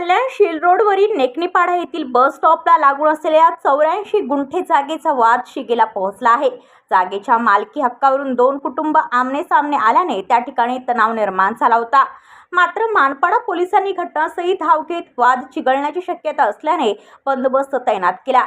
कल्याण शिलरोडवरील नेकनीपाडा येथील बस स्टॉपला लागून असलेल्या चौऱ्याऐंशी गुंठे जागेचा वाद शिगेला पोहोचला आहे. जागेच्या मालकी हक्कावरून दोन कुटुंब आमने सामने आल्याने त्या ठिकाणी तणाव निर्माण झाला होता. मात्र मानपाडा पोलिसांनी घटनास्थळी धाव घेत वाद चिघळण्याची शक्यता असल्याने बंदोबस्त तैनात केला.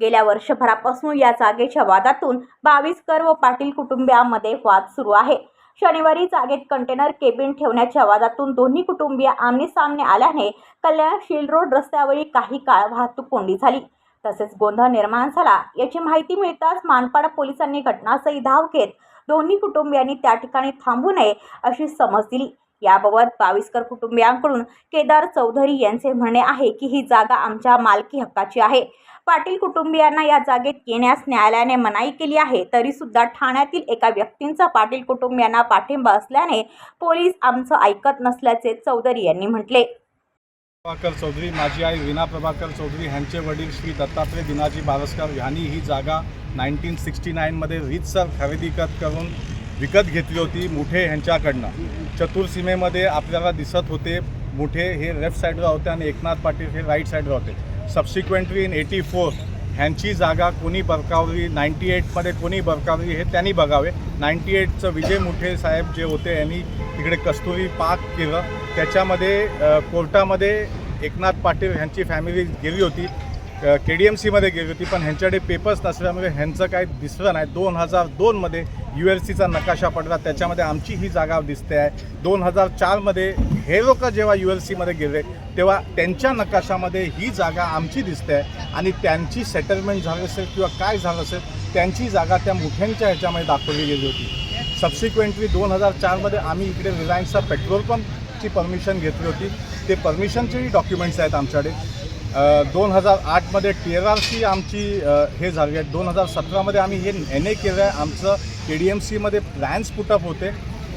गेल्या वर्षभरापासून या जागेच्या वादातून बावीसकर व पाटील कुटुंबियांमध्ये वाद सुरू आहे. शनिवारी जागेत कंटेनर केबिन ठेवण्याच्या वादातून दोन्ही कुटुंबीय आमने सामने आल्याने कल्याण शिल रोड रस्त्यावरील काही काळ वाहतूक कोंडी झाली. तसेच गोंधळ निर्माण झाला. याची माहिती मिळताच मानपाडा पोलिसांनी घटनास्थळी धाव घेत दोन्ही कुटुंबियांनी त्या ठिकाणी थांबू नये अशी समज दिली. याबाबत बावीसकर कुटुंबियांकडून केदार चौधरी यांचे म्हणणे आहे की ही जागा आमच्या मालकी हक्काची आहे. पाटील कुटुंबियांना या जागेत येण्यास न्यायालयाने मनाई केली आहे. तरी सुद्धा ठाण्यातील एका व्यक्तींचा पाटील कुटुंबियांना पाठिंबा असल्याने पोलीस आमचं ऐकत नसल्याचे चौधरी यांनी म्हटले. प्रभाकर चौधरी माझी आई विना प्रभाकर चौधरी ह्यांचे वडील श्री दत्तात्रय दिनाजी बारसकर यांनी ही जागा नाईन्टीन सिक्स्टी नाईनमध्ये रीतसर खरेदी करून विकत घेतली होती मुठे ह्यांच्याकडनं. चतुर्सीमेमध्ये आपल्याला दिसत होते मुठे हे लेफ्ट साईडला होते आणि एकनाथ पाटील हे राईट साईडला होते. सबसिक्वेंटली इन एटी फोर ह्यांची जागा कोणी बरकावली? नाईन्टी एटमध्ये कोणी बरकावली हे त्यांनी बघावे. नाईन्टी एटचं विजय मुठे साहेब जे होते यांनी तिकडे कस्तुरी पाक केलं. त्याच्यामध्ये कोर्टामध्ये एकनाथ पाटील ह्यांची फॅमिली गेली होती. के डी एम सीमध्ये गेली होती पण ह्यांच्याकडे पेपर्स नसल्यामुळे ह्यांचं काही दिसलं नाही. दोन हजार दोनमध्ये यू एल सीचा नकाशा पडला. त्याच्यामध्ये आमची ही जागा दिसते आहे. दोन हजार चारमध्ये हे लोक जेव्हा यू एल सीमध्ये गेले तेव्हा त्यांच्या नकाशामध्ये ही जागा आमची दिसते आहे. आणि त्यांची सेटलमेंट झाली असेल किंवा काय झालं असेल त्यांची जागा त्या मुठ्यांच्या ह्याच्यामध्ये दाखवली गेली होती. सबसिक्वेंटली दोन हजार चारमध्ये आम्ही इकडे रिलायन्सचा पेट्रोल पंपची परमिशन घेतली होती. ते परमिशनचेही डॉक्युमेंट्स आहेत आमच्याकडे. दोन हजार आठमध्ये टी आर आर सी आमची हे झाली आहे. दोन हजार सतरामध्ये आम्ही हे एन ए केलं आहे. आमचं के डी एम सीमध्ये प्लॅन्स पुटअप होते.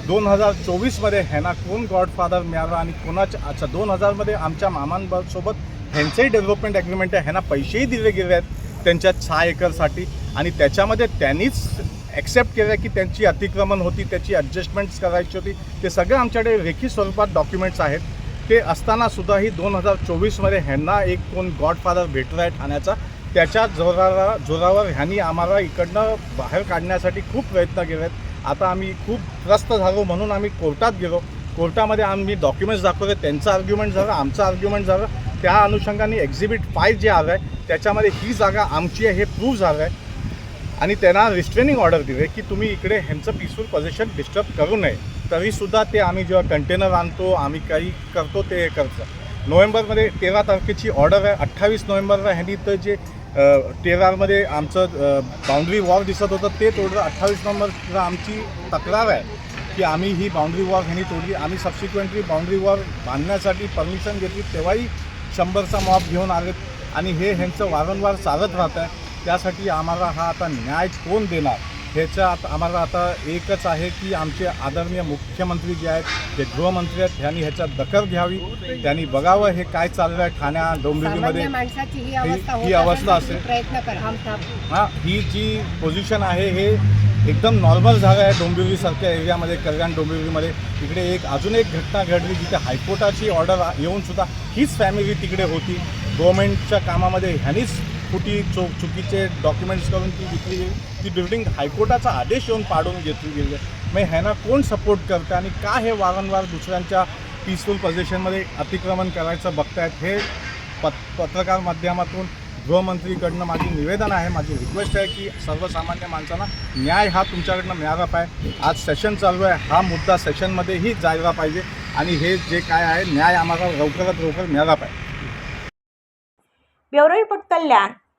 दोन हजार चोवीसमध्ये ह्यांना कोण गॉडफादर मिळाला आणि कोणाच्या अच्छा दोन हजारमध्ये आमच्या मामांसोबत ह्यांचंही डेव्हलपमेंट ॲग्रीमेंट आहे. ह्यांना पैसेही दिले गेले आहेत त्यांच्या सहा एकरसाठी. आणि त्याच्यामध्ये त्यांनीच ॲक्सेप्ट केलं की त्यांची अतिक्रमण होती त्याची ॲडजस्टमेंट्स करायची होती. ते सगळं आमच्याकडे रेखी स्वरूपात डॉक्युमेंट्स आहेत. ते असतानासुद्धाही दोन हजार चोवीसमध्ये ह्यांना एक कोण गॉडफादर भेटला आहे ठाण्याचा. त्याच्या जोराला जोरावर ह्यांनी आम्हाला इकडनं बाहेर काढण्यासाठी खूप प्रयत्न केले आहेत आता आम्ही खूप त्रस्त झालो म्हणून आम्ही कोर्टात गेलो. कोर्टामध्ये आम्ही डॉक्युमेंट्स दाखवले त्यांचं आर्ग्युमेंट झालं आमचं आर्ग्युमेंट झालं. त्या अनुषंगाने एक्झिबिट फाय जे आलं आहे त्याच्यामध्ये ही जागा आमची आहे हे प्रूव्ह झालं आहे आणि त्यांना रिस्ट्रेनिंग ऑर्डर दिले की तुम्ही इकडे ह्यांचं पीसफुल पोझिशन डिस्टर्ब करू नये. तरीसुद्धा ते आम्ही जेव्हा कंटेनर आणतो आम्ही काही करतो ते हे करतं. नोव्हेंबरमध्ये तेरा तारखेची ऑर्डर आहे. अठ्ठावीस नोव्हेंबरला ह्यांनी तर जे तेरामध्ये आमचं बाउंड्री वॉल दिसत होतं ते तोडलं. अठ्ठावीस नोव्हेंबरला आमची तक्रार आहे की आम्ही ही बाउंड्री वॉल ह्यांनी तोडली. आम्ही सबसिक्वेंटली बाउंड्री वॉल बांधण्यासाठी परमिशन घेतली. तेव्हाही शंभरचा मॉप घेऊन आलेत आणि हे ह्यांचं वारंवार चालत राहत आहे त्यासाठी आम्हाला हा आता न्याय कोण देणार? ह्याच्या आता आम्हाला आता एकच आहे की आमचे आदरणीय मुख्यमंत्री जे आहेत जे गृहमंत्री आहेत ह्यांनी ह्याच्यात दखल घ्यावी. त्यांनी बघावं हे काय चाललं आहे ठाण्या डोंबिवलीमध्ये. ही अवस्था ही असेल प्रयत्न हां ही जी पोझिशन आहे हे एकदम नॉर्मल झालं आहे डोंबिवलीसारख्या एरियामध्ये कल्याण डोंबिवलीमध्ये. इकडे एक अजून एक घटना घडली जिथे हायकोर्टाची ऑर्डर येऊन सुद्धा हीच फॅमिली तिकडे होती. गव्हर्मेंटच्या कामामध्ये ह्यांनीच कुठी चो चुकीचे डॉक्युमेंट्स करून ती विकली गेली. ती बिल्डिंग हायकोर्टाचा आदेश येऊन पाडून घेतली गेली. आहे मग ह्यांना कोण सपोर्ट करतं आणि का हे वारंवार दुसऱ्यांच्या पीसफुल पोझिशनमध्ये अतिक्रमण करायचं बघतायत हे पत पत्रकार माध्यमातून गृहमंत्रीकडनं माझी निवेदन आहे. माझी रिक्वेस्ट आहे की सर्वसामान्य माणसांना न्याय हा तुमच्याकडनं मिळाला पाहिजे. आज सेशन चालू आहे. हा मुद्दा सेशनमध्येही जायला पाहिजे आणि हे जे काय आहे न्याय आम्हाला लवकरात लवकर मिळाला पाहिजे. Bureau report Kalyan.